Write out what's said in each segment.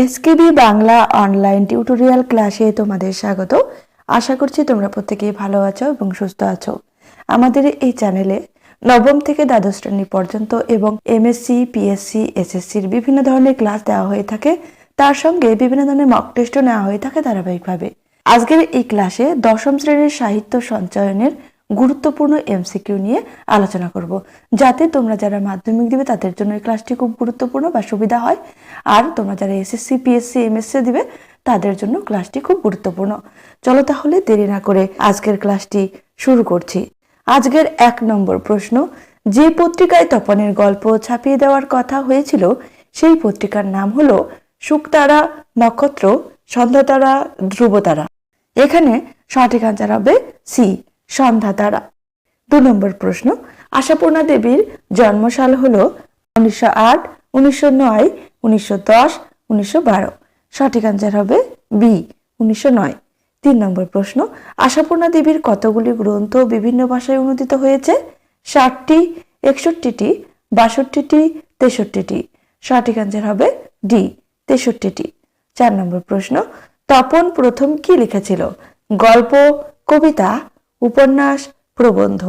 SKB Bangla online tutorial ক্লাসে তোমাদের স্বাগত। আশা করছি তোমরা প্রত্যেকেই ভালো আছো এবং সুস্থ আছো। আমাদের এই চ্যানেলে নবম থেকে দ্বাদশ শ্রেণি পর্যন্ত এবং এমএসসি পিএসসি এসএসসির বিভিন্ন ধরনের ক্লাস দেওয়া হয়ে থাকে। তার সঙ্গে বিভিন্ন ধরনের মক টেস্টও নেওয়া হয়ে থাকে ধারাবাহিকভাবে। আজকের এই ক্লাসে দশম শ্রেণির সাহিত্য সঞ্চয়নের গুরুত্বপূর্ণ এমসিকিউ নিয়ে আলোচনা করব। যাতে তোমরা যারা মাধ্যমিক দিবে, তাদের জন্য এই ক্লাসটি খুব গুরুত্বপূর্ণ বা সুবিধা হয়। আর তোমরা যারা এসএসসি, পিএসসি, এমএসসি দিবে, তাদের জন্য ক্লাসটি খুব গুরুত্বপূর্ণ। চলো তাহলে দেরি না করে আজকের ক্লাসটি শুরু করছি। আজকের এক নম্বর প্রশ্ন, যে পত্রিকায় তপনের গল্প ছাপিয়ে দেওয়ার কথা হয়েছিল, সেই পত্রিকার নাম হলো শুকতারা নক্ষত্র, সন্ধ্যাতারা ধ্রুবতারা। এখানে সঠিক আনসার হবে সি। সন্ধ্যা তারা। দু নম্বর প্রশ্ন, আশাপূর্ণা দেবীর জন্মসাল হল উনিশশো আট, উনিশশো নয়, উনিশশো দশ, উনিশশো বারো। সঠিক আনসার হবে বি, উনিশশো নয়। তিন নম্বর প্রশ্ন, আশাপূর্ণা দেবীর কতগুলি গ্রন্থ বিভিন্ন ভাষায় অনুদিত হয়েছে? ষাটটি, একষট্টিটি, বাষট্টিটি, তেষট্টিটি। সঠিক আনসার হবে ডি, তেষট্টিটি। চার নম্বর প্রশ্ন, তপন প্রথম কি লিখেছিল? গল্প, কবিতা উপন্যাস, প্রবন্ধ।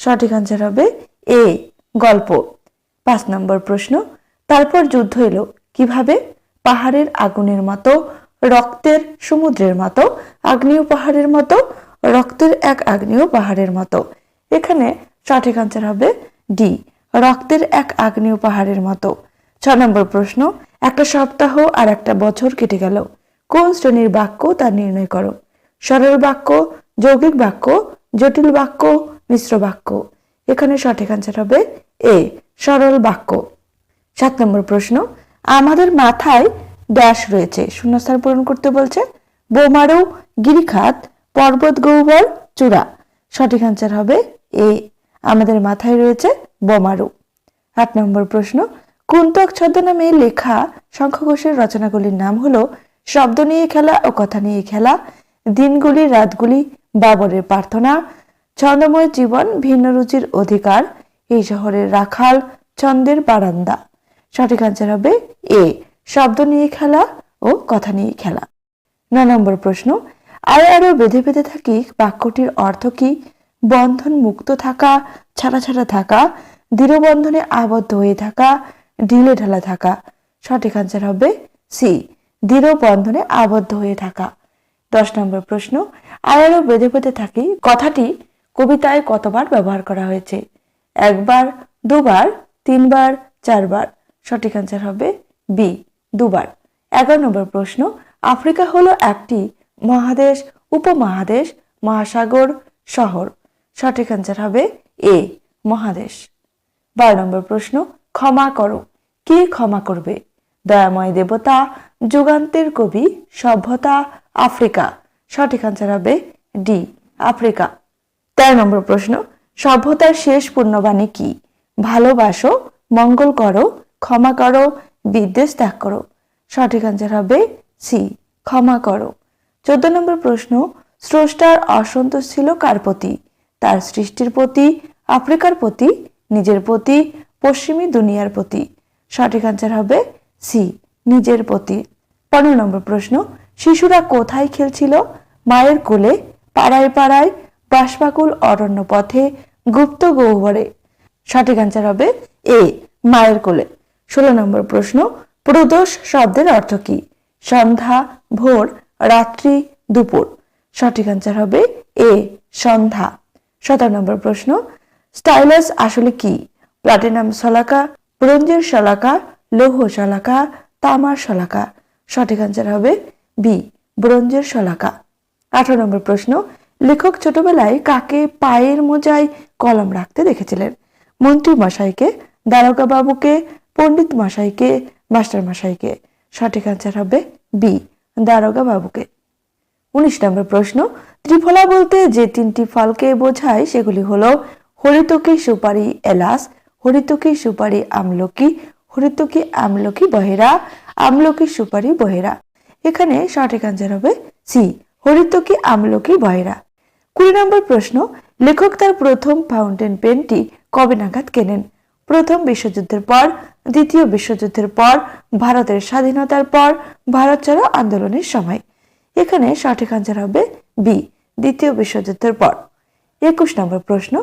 সঠিক আনসার হবে এ, গল্প। পাঁচ নম্বর প্রশ্ন, তারপর যুদ্ধ এলো। কীভাবে? পাহাড়ের আগুনের মতো, রক্তের সমুদ্রের মতো, আগ্নেয় পাহাড়ের মতো, রক্তের এক আগ্নেয় পাহাড়ের মতো। এখানে সঠিক আনসার হবে ডি, রক্তের এক আগ্নেয় পাহাড়ের মতো। ছ নম্বর প্রশ্ন, একটা সপ্তাহ আর একটা বছর কেটে গেল। কোন শ্রেণির বাক্য তা নির্ণয় করো? সরল বাক্য যৌগিক বাক্য, জটিল বাক্য, মিশ্র বাক্য। এখানে সঠিক আনসার হবে এ সরল বাক্য। সাত নম্বর প্রশ্ন, আমাদের মাথায় ড্যাশ রয়েছে, শূন্যস্থান পূরণ করতে বলছে। বোমারু, গিরিখাত, পর্বত গহ্বর চূড়া। সঠিক আনসার হবে এ আমাদের মাথায় রয়েছে বোমারু। আট নম্বর প্রশ্ন, কুন্তক ছদ্মনামে লেখা শঙ্খঘোষের রচনাগুলির নাম হলো, শব্দ নিয়ে খেলা ও কথা নিয়ে খেলা দিনগুলি, রাতগুলি বাবরের প্রার্থনা, ছন্দময় জীবন, ভিন্ন রুচির অধিকার, এই শহরের রাখাল, ছন্দের বারান্দা। সঠিক আনসার হবে এ শব্দ নিয়ে খেলা ও কথা নিয়ে খেলা। নয় নম্বর প্রশ্ন আরও আরও বেঁধে বেঁধে থাকি, বাক্যটির অর্থ কি? বন্ধন মুক্ত থাকা, ছাড়া ছাড়া থাকা, দৃঢ় বন্ধনে আবদ্ধ হয়ে থাকা, ঢিলে ঢালা থাকা। সঠিক আনসার হবে সি দৃঢ় বন্ধনে আবদ্ধ হয়ে থাকা। দশ নম্বর প্রশ্ন আরও বেঁধে বেঁধে থাকি, কথাটি কবিতায় কতবার ব্যবহার করা হয়েছে? একবার, দুবার, তিনবার, চারবার? সঠিক আনসার হবে বি দুবার। এগারো নম্বর প্রশ্ন, আফ্রিকা হলো একটি মহাদেশ, উপমহাদেশ, মহাসাগর, শহর? সঠিক আনসার হবে এ মহাদেশ। বারো নম্বর প্রশ্ন, ক্ষমা করো। কে ক্ষমা করবে? দয়াময় দেবতা যুগান্তের কবি সভ্যতা আফ্রিকা। সঠিক আনসার হবে ডি, আফ্রিকা। তেরো নম্বর প্রশ্ন, সভ্যতার শেষ পূর্ণবাণী কি? ভালোবাসো, মঙ্গল করো, ক্ষমা করো, বিদ্বেষ ত্যাগ করো। সঠিক আনসার হবে সি, ক্ষমা করো। চোদ্দ নম্বর প্রশ্ন, স্রষ্টার অসন্তোষ ছিল কার প্রতি? তার সৃষ্টির প্রতি, আফ্রিকার প্রতি, নিজের প্রতি, পশ্চিমী দুনিয়ার প্রতি। সঠিক আনসার হবে সি, নিজের প্রতি। পনেরো নম্বর প্রশ্ন, শিশুরা কোথায় খেলছিল? মায়ের কোলে, পাড়ায় পাড়ায় বাসপাকুল অরণ্য পথে, গুপ্ত গহ্বরে। সঠিক আনসার হবে এ মায়ের কোলে। ষোলো নম্বর প্রশ্ন, প্রদোষ শব্দের অর্থ কি? সন্ধ্যা, ভোর, রাত্রি, দুপুর। সঠিক আনসার হবে এ সন্ধ্যা। সতেরো নম্বর প্রশ্ন, স্টাইলাস আসলে কি? প্লাটিনাম শলাকা, ব্রোঞ্জের শলাকা, লৌহ শলাকা, তামার শলাকা। সঠিক আনসার হবে বি ব্রোঞ্জের শলাকা। আঠারো নম্বর প্রশ্ন, লেখক ছোটবেলায় কাকে পায়ের মোজায় কলম রাখতে দেখেছিলেন? মন্ত্রী মশাইকে দারোগা বাবুকে, পণ্ডিত মশাইকে, মাস্টার মশাইকে? সঠিক আনসার হবে বি দারোগা বাবুকে। উনিশ নম্বর প্রশ্ন, ত্রিফলা বলতে যে তিনটি ফলকে বোঝায় সেগুলি হলো, হরিতকি সুপারি এলাচ, হরিতকি সুপারি আমলকি, হরিতকি আমলকি বহেরা আমলকি সুপারি বহেরা। এখানে সঠিক আনসার হবে সি, হরিতকি আমলকি বহেরা। কুড়ি নম্বর প্রশ্ন, লেখক তার প্রথম ফাউন্টেন পেনটি কবে নাগাদ কেনেন? প্রথম বিশ্বযুদ্ধের পর, দ্বিতীয় বিশ্বযুদ্ধের পর, ভারতের স্বাধীনতার পর, ভারত ছাড়া আন্দোলনের সময়। এখানে সঠিক আনসার হবে বি, দ্বিতীয় বিশ্বযুদ্ধের পর। একুশ নম্বর প্রশ্ন,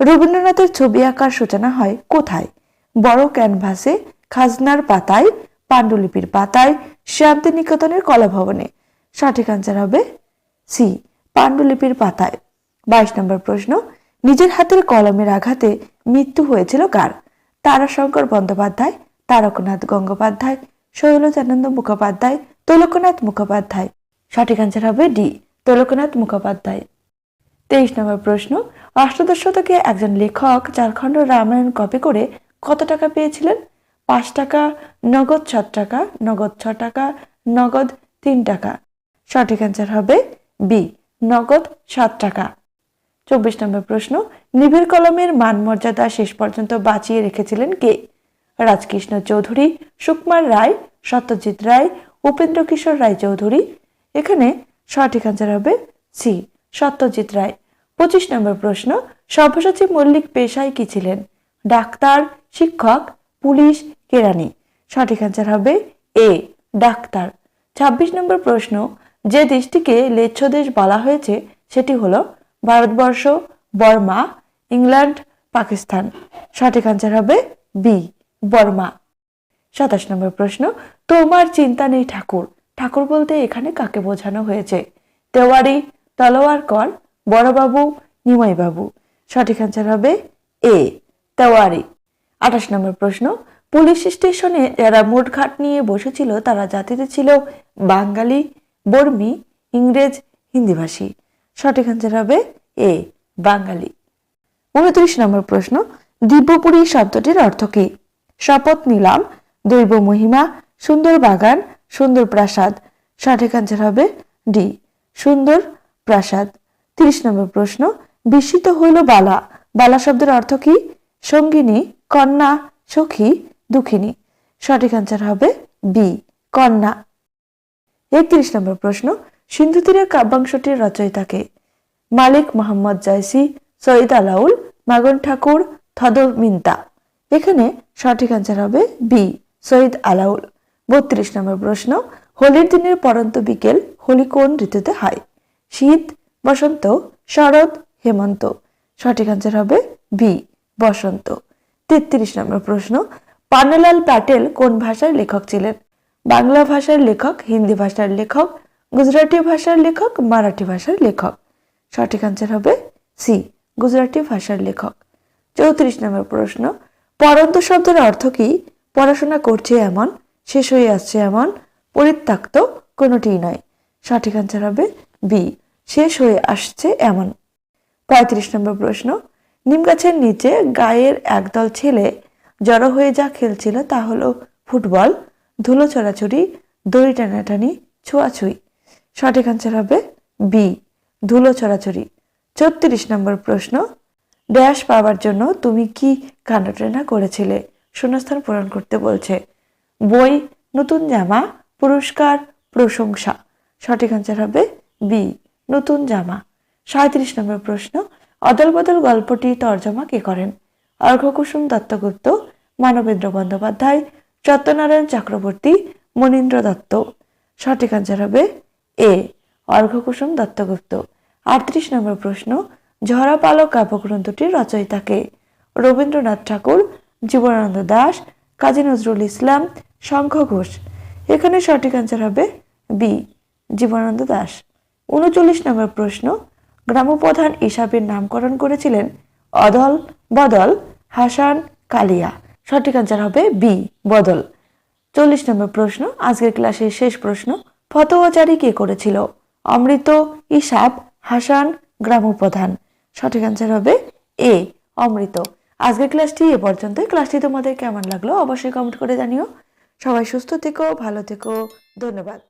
রবীন্দ্রনাথের ছবি আঁকার সূচনা হয় কোথায়? বড় ক্যানভাসে খাজনার পাতায় পাণ্ডুলিপির পাতায় শান্তিনিকেতনের কলাভবনে। সঠিক আনসার হবে সি পাণ্ডুলিপির পাতায়। বাইশ নম্বর প্রশ্ন, নিজের হাতের কলমের আঘাতে মৃত্যু হয়েছিল কার? তারাশঙ্কর বন্দ্যোপাধ্যায়, তারকনাথ গঙ্গোপাধ্যায়, শৈলজানন্দ মুখোপাধ্যায়, তোলকনাথ মুখোপাধ্যায়। সঠিক আনসার হবে ডি তোলকনাথ মুখোপাধ্যায়। তেইশ নম্বর প্রশ্ন, অষ্টাদশ শতকে একজন লেখক চারখণ্ড রামায়ণ কপি করে কত টাকা পেয়েছিলেন? পাঁচ টাকা, নগদ সাত টাকা, নগদ ছ টাকা, নগদ তিন টাকা। সঠিক অ্যান্সার হবে বি নগদ সাত টাকা। চব্বিশ নম্বর প্রশ্ন, নিবিড় কলমের মান মর্যাদা শেষ পর্যন্ত বাঁচিয়ে রেখেছিলেন কে? রাজকৃষ্ণ চৌধুরী, সুকুমার রায়, সত্যজিৎ রায়, উপেন্দ্র কিশোর রায় চৌধুরী। এখানে সঠিক অ্যান্সার হবে সি সত্যজিৎ রায়। পঁচিশ নম্বর প্রশ্ন, সব্যসাচী মল্লিক পেশায় কি ছিলেন? ডাক্তার, শিক্ষক পুলিশ কেরানি সঠিক অ্যান্সার হবে এ ডাক্তার। ছাব্বিশ নম্বর প্রশ্ন, যে দেশটিকে লেচ্ছ দেশ বলা হয়েছে, সেটি হলো ভারতবর্ষ, বর্মা, ইংল্যান্ড, পাকিস্তান। সঠিক অ্যান্সার হবে বি বর্মা। সাতাশ নম্বর প্রশ্ন, তোমার চিন্তা নেই ঠাকুর। ঠাকুর বলতে এখানে কাকে বোঝানো হয়েছে? তেওয়ারি, তলোয়ার কর, বড়বাবু, নিমাইবাবু। সঠিক অ্যান্সার হবে এ তেওয়ারি। আঠাশ নম্বর প্রশ্ন, পুলিশ স্টেশনে যারা মোটঘাট নিয়ে বসেছিল তারা জাতিতে ছিল বাঙালি, বর্মী, ইংরেজ, হিন্দিভাষী। সঠিক অ্যান্সার হবে এ বাঙালি। উনত্রিশ নম্বর প্রশ্ন, দিব্যপুরী শব্দটির অর্থ কি? শপথ নিলাম, দৈব মহিমা, সুন্দর বাগান, সুন্দর প্রাসাদ। সঠিক অ্যান্সার হবে ডি সুন্দর প্রাসাদ। তিরিশ নম্বর প্রশ্ন, বিস্মিত হইল বালা। বালা শব্দের অর্থ কি? সঙ্গিনী কন্যা সখী দুঃখিনী। সঠিক অ্যান্সার হবে বি কন্যা। একত্রিশ নম্বর প্রশ্ন, সিন্ধু তীরের কাব্যাংশটির রচয়িতাকে? মালিক মোহাম্মদ জাইসি সৈয়দ আলাউল, মাগন ঠাকুর থদ মিন্তা। এখানে সঠিক অ্যান্সার হবে বি সৈয়দ আলাউল। বত্রিশ নম্বর প্রশ্ন, হোলির দিনের পরন্ত বিকেল হোলি কোন ঋতুতে হয়? শীত, বসন্ত, শরৎ, হেমন্ত। সঠিক অ্যান্সার হবে বি বসন্ত। তেত্রিশ নম্বর প্রশ্ন, পান্নালাল প্যাটেল কোন ভাষার লেখক ছিলেন? বাংলা ভাষার লেখক, হিন্দি ভাষার লেখক, গুজরাটি ভাষার লেখক, মারাঠি ভাষার লেখক? সঠিক অ্যান্সার হবে সি গুজরাটি ভাষার লেখক। চৌত্রিশ নম্বর প্রশ্ন, পরন্ত শব্দের অর্থ কি? পড়াশোনা করছে এমন, শেষ হয়ে আসছে এমন, পরিত্যক্ত কোনোটিই নয়। সঠিক অ্যান্সার হবে বি শেষ হয়ে আসছে এমন। পঁয়ত্রিশ নম্বর প্রশ্ন নিম গাছের নিচে গায়ের একদল ছেলে জড়ো হয়ে যা খেলছিল তা হলো ফুটবল, ধুলো ছড়াছড়ি দড়ি টানাটানি, ছোঁয়াছুঁই। সঠিক অ্যান্সার হবে বি ধুলো ছড়াছড়ি ছত্রিশ নম্বর প্রশ্ন ড্যাশ পাওয়ার জন্য তুমি কি কাণ্ডটেনা করেছিলে? শূন্যস্থান পূরণ করতে বলছে। বই, নতুন জামা, পুরস্কার, প্রশংসা। সঠিক অ্যান্সার হবে বি নতুন জামা। সাঁত্রিশ নম্বর প্রশ্ন অদল বদল গল্পটি তর্জমা কে করেন? অর্ঘকুসুম দত্তগুপ্ত, মানবেন্দ্র বন্দ্যোপাধ্যায়, সত্যনারায়ণ চক্রবর্তী, মনীন্দ্র দত্ত। সঠিক অ্যান্সার হবে এ অর্ঘকুসুম দত্তগুপ্ত। আটত্রিশ নম্বর প্রশ্ন ঝরা পালক কাব্যগ্রন্থটির রচয়িতাকে? রবীন্দ্রনাথ ঠাকুর, জীবনানন্দ দাস, কাজী নজরুল ইসলাম, শঙ্খ ঘোষ। এখানে সঠিক অ্যান্সার হবে বি, জীবনানন্দ দাস। উনচল্লিশ নম্বর প্রশ্ন গ্রামপ্রধান হিসাবে নামকরণ করেছিলেন অদল বদল হাসান কালিয়া। সঠিক অ্যান্সার হবে বি বদল। চল্লিশ নম্বর প্রশ্ন, আজকের ক্লাসের শেষ প্রশ্ন ফতোয়া জারি কে করেছিল? অমৃত, ইসাব, হাসান, গ্রামপ্রধান। সঠিক অ্যান্সার হবে এ অমৃত। আজকের ক্লাসটি এ পর্যন্তই। ক্লাসটি তোমাদের কেমন লাগল অবশ্যই কমেন্ট করে জানিও। সবাই সুস্থ থেকো, ভালো থেকো। ধন্যবাদ।